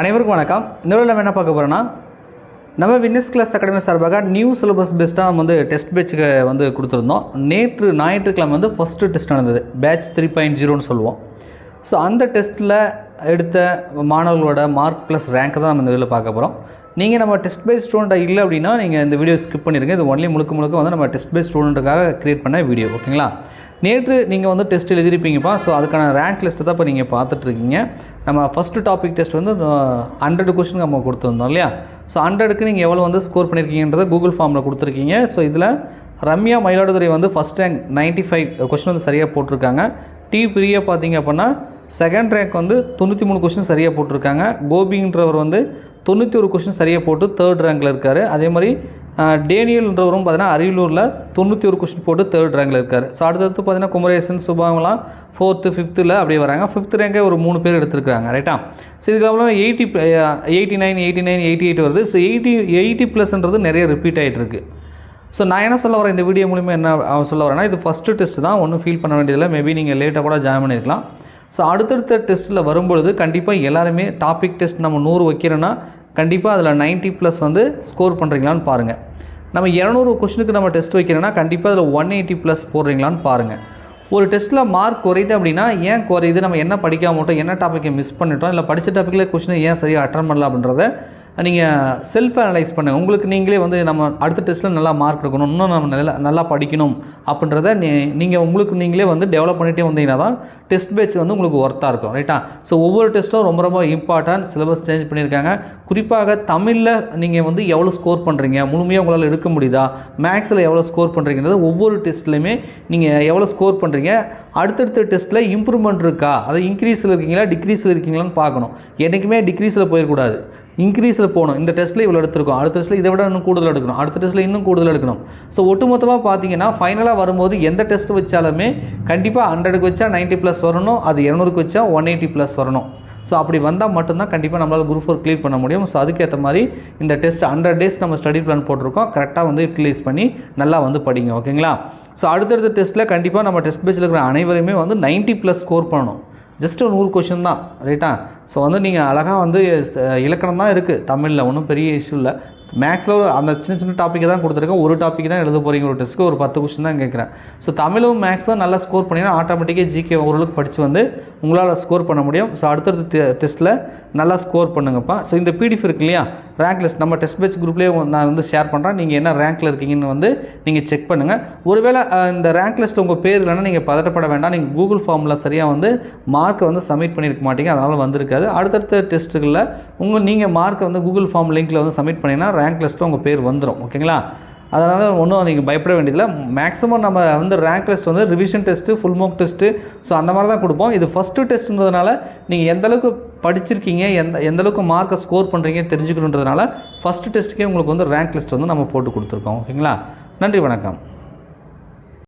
அனைவருக்கும் வணக்கம். இன்னொரு நம்ம என்ன பார்க்க போகிறோன்னா நம்ம வின்னஸ் கிளாஸ் அகாடமி சார்பாக நியூ சிலபஸ் பெஸ்ட்டாக நம்ம வந்து டெஸ்ட் பேட்சுக்கு வந்து கொடுத்துருந்தோம். நேற்று ஞாயிற்றுக்கிழமை வந்து ஃபஸ்ட்டு டெஸ்ட் நடந்தது. பேட்ச் த்ரீ பாயிண்ட் ஜீரோன்னு சொல்லுவோம். ஸோ அந்த டெஸ்ட்டில் எடுத்த மாணவர்களோட மார்க் ப்ளஸ் ரேங்க் தான் நம்ம இந்த இதில் பார்க்க போகிறோம் நீங்கள் நம்ம டெஸ்ட் பேஸ் ஸ்டூடெண்ட்டாக இல்லை அப்படின்னா நீங்கள் இந்த வீடியோ ஸ்கிப் பண்ணிடுங்க இது ஒன்லி முழுக்க முழுக்க வந்து நம்ம டெஸ்ட் பேஸ் ஸ்டூடெண்ட்டுக்காக க்ரியேட் பண்ண வீடியோ ஓகேங்களா நேற்று நீங்கள் வந்து டெஸ்ட் எழுதிருப்பீங்கப்பா ஸோ அதுக்கான ரேங்க் லிஸ்ட்டு தான் இப்போ நீங்கள் பார்த்துட்ருக்கீங்க. நம்ம ஃபஸ்ட்டு டாபிக் டெஸ்ட் வந்து ஹண்ட்ரட் கொஷின் நம்ம கொடுத்துருந்தோம் இல்லையா? ஸோ ஹண்ட்ரடுக்கு நீங்கள் எவ்வளோ வந்து ஸ்கோர் பண்ணியிருக்கீங்கன்றதை கூகுள் ஃபார்மில் கொடுத்துருக்கீங்க. ஸோ இதில் ரம்யா மயிலாடுதுறை வந்து first rank ninety five question வந்து சரியாக போட்டிருக்காங்க. டி பிரியா பார்த்தீங்க அப்படின்னா செகண்ட் ரேங்க் வந்து தொண்ணூற்றி மூணு கொஷின் சரியாக போட்டிருக்காங்க. கோபின்றவர் வந்து தொண்ணூற்றி ஒரு கொஷின் சரியாக போட்டு தேர்ட் ரேங்கில் இருக்கார். அதே மாதிரி டேனியல்ன்றவரும் பார்த்தீங்கன்னா அரியலூரில் தொண்ணூற்றி ஒரு கொஸ்டின் போட்டு தேர்ட் ரேங்கில் இருக்கார். ஸோ அடுத்தடுத்து பார்த்தீங்கன்னா குமரேசன் சுபாங்கலாம் ஃபோர்த்து ஃபிஃப்த்தில் அப்படியே வராங்க. ஃபிஃப்த் ரேங்கே ஒரு மூணு பேர் எடுத்திருக்காங்க ரைட்டா ஸோ இதுக்கப்புறம் eighty eighty nine eighty nine eighty eight வருது. ஸோ எயிட்டி எயிட்டி ப்ளஸ்ன்றது நிறைய ரிப்பீட் ஆகிட்டு இருக்குது ஸோ நான் என்ன சொல்ல வரேன்? இந்த வீடியோ மூலிமா என்ன அவன் சொல்ல வரேன்னா இது ஃபஸ்ட்டு டெஸ்ட் தான். ஒன்றும் ஃபீல் பண்ண வேண்டியதில்லை. மேபி நீங்கள் லேட்டாக கூட ஜாயின் பண்ணியிருக்கலாம் ஸோ அடுத்தடுத்த டெஸ்ட்டில் வரும்பொழுது கண்டிப்பாக எல்லாருமே டாபிக் டெஸ்ட் நம்ம நூறு வைக்கிறோன்னா கண்டிப்பாக அதில் 90 ப்ளஸ் வந்து ஸ்கோர் பண்ணுறீங்களான்னு பாருங்கள் நம்ம இரநூறு கொஷினுக்கு நம்ம டெஸ்ட் வைக்கிறோன்னா கண்டிப்பாக அதில் ஒன் எயிட்டி ப்ளஸ் போடுறீங்களான்னு பாருங்கள் ஒரு டெஸ்ட்டில் மார்க் குறையுது அப்படின்னா ஏன் குறையுது? நம்ம என்ன படிக்காம மாட்டோம் என்ன டாப்பிக்கை மிஸ் பண்ணிட்டோம்? இல்லை படித்த டாப்பிக்கில் கொஷினை ஏன் சரியாக அட்டன் பண்ணல அப்படின்றத நீங்கள் செல்ஃப் அனலைஸ் பண்ணுங்கள் உங்களுக்கு நீங்களே வந்து நம்ம அடுத்த டெஸ்ட்டில் நல்லா மார்க் எடுக்கணும். இன்னும் நம்ம நல்லா நல்லா படிக்கணும் அப்படின்றத நீ நீங்கள் உங்களுக்கு நீங்களே வந்து டெவலப் பண்ணிகிட்டே வந்தீங்கன்னா தான் டெஸ்ட் பேட்ச் வந்து உங்களுக்கு ஒர்த்தாக இருக்கும். ரைட்டா ஸோ ஒவ்வொரு டெஸ்ட்டும் ரொம்ப ரொம்ப இம்பார்ட்டன்ட் சிலபஸ் சேஞ்ச் பண்ணியிருக்காங்க. குறிப்பாக தமிழில் நீங்கள் வந்து எவ்வளோ ஸ்கோர் பண்ணுறீங்க முழுமையாக உங்களால் எடுக்க முடியுதா? மேக்ஸில் எவ்வளோ ஸ்கோர் பண்ணுறீங்கிறது ஒவ்வொரு டெஸ்ட்லையுமே நீங்கள் எவ்வளோ ஸ்கோர் பண்ணுறீங்க அடுத்தடுத்த டெஸ்ட்டில் இம்ப்ரூவ்மெண்ட் இருக்கா? அதை இன்க்ரீஸில் இருக்கீங்களா? டிக்ரீஸில் இருக்கீங்களான்னு பார்க்கணும். என்றைக்குமே டிக்ரீஸில் போயிடக்கூடாது இன்க்ரீஸில் போகணும். இந்த டெஸ்ட்டில் இவ்வளோ எடுத்திருக்கோம். அடுத்த டெஸ்ட்டில் இதை விட இன்னும் கூடுதல் எடுக்கணும். அடுத்த டெஸ்ட்டில் இன்னும் கூடுதல் எடுக்கணும். ஸோ ஒட்டுமொத்தமாக பார்த்தீங்கன்னா ஃபைனலாக வரும்போது எந்த டெஸ்ட் வச்சாலுமே கண்டிப்பாக ஹண்ட்ரடுக்கு வச்சா 90 ப்ளஸ் வரணும். அது இரநூறுக்கு வச்சா ஒன் எயிட்டி ப்ளஸ் வரணும். ஸோ அப்படி வந்தால் மட்டும்தான் கண்டிப்பாக நம்மளால் குரூப் ஃபோர் க்ளியர் பண்ண முடியும். ஸோ அதுக்கேற்ற மாதிரி இந்த டெஸ்ட் ஹண்ட்ரட் டேஸ் நம்ம ஸ்டடி பிளான் போட்டிருக்கோம். கரெக்டாக வந்து யூட்டிலைஸ் பண்ணி நல்லா வந்து படிங்க. ஓகேங்களா ஸோ அடுத்தடுத்த டெஸ்ட்டில் கண்டிப்பாக நம்ம டெஸ்ட் பேச்சில் இருக்கிற அனைவருமே வந்து 90 ப்ளஸ் ஸ்கோர் பண்ணணும். ஜஸ்ட் ஒரு நூறு கொஷின் தான். ரைட்டா ஸோ வந்து நீங்கள் அழகாக வந்து ச- இலக்கணம் தான் இருக்குது தமிழில் ஒன்றும் பெரிய இஷ்யூ இல்லை. மேக்ஸில் ஒரு அந்த சின்ன சின்ன டாப்பிக்கை தான் கொடுத்துருக்கேன். ஒரு டாபிக் தான் எழுத போகிறீங்க ஒரு டெஸ்ட்டுக்கு ஒரு பத்து கொஷின் தான் கேட்குறேன். ஸோ தமிழும் மேக்ஸும் நல்லா ஸ்கோர் பண்ணிங்கன்னா ஆட்டோமேட்டிக்காக ஜிகே ஓரளவுக்கு படித்து வந்து உங்களால் ஸ்கோர் பண்ண முடியும். ஸோ அடுத்தடுத்த டெஸ்ட்டில் நல்லா ஸ்கோர் பண்ணுங்கப்பா. ஸோ இந்த பிடிஎஃப் இருக்கு இல்லையா? ரேங்க் லிஸ்ட் நம்ம டெஸ்ட் பேட்ச் குரூப்லேயே நான் வந்து ஷேர் பண்ணுறேன் நீங்கள் என்ன ரேங்க்கில் இருக்கீங்கன்னு வந்து நீங்கள் செக் பண்ணுங்கள் ஒருவேளை இந்த ரேங்க் லிஸ்ட் உங்கள் பேர் இல்லைன்னா நீங்கள் பதட்டப்பட வேண்டாம். நீங்கள் கூகுள் ஃபார்மில் சரியாக வந்து மார்க்கை வந்து சப்மிட் பண்ணியிருக்க மாட்டீங்க. அதனால் வந்திருக்காது. அடுத்தடுத்த டெஸ்ட்டுகளில் உங்கள் நீங்கள் மார்க்கை வந்து கூகுள் ஃபார்ம் லிங்க்கில் வந்து சப்மிட் பண்ணிங்கன்னா ரேங்க் லிஸ்ட்டில் உங்கள் பேர் வந்துடும் ஓகேங்களா? அதனால் ஒன்றும் நீங்கள் பயப்பட வேண்டியதில்லை. மேக்ஸிமம் நம்ம வந்து ரேங்க் லிஸ்ட் வந்து revision test full mark test so அந்த மாதிரி தான் கொடுப்போம். இது ஃபஸ்ட்டு டெஸ்ட்டுன்றதுனால நீங்கள் எந்த அளவுக்கு படிச்சிருக்கீங்க எந்த எந்த அளவுக்கு மார்க்கை ஸ்கோர் பண்ணுறீங்க தெரிஞ்சுக்கணுன்றதுனால ஃபஸ்ட்டு டெஸ்ட்டுக்கே உங்களுக்கு வந்து ரேங்க் லிஸ்ட் வந்து நம்ம போட்டு கொடுத்துருக்கோம். ஓகேங்களா? நன்றி வணக்கம்.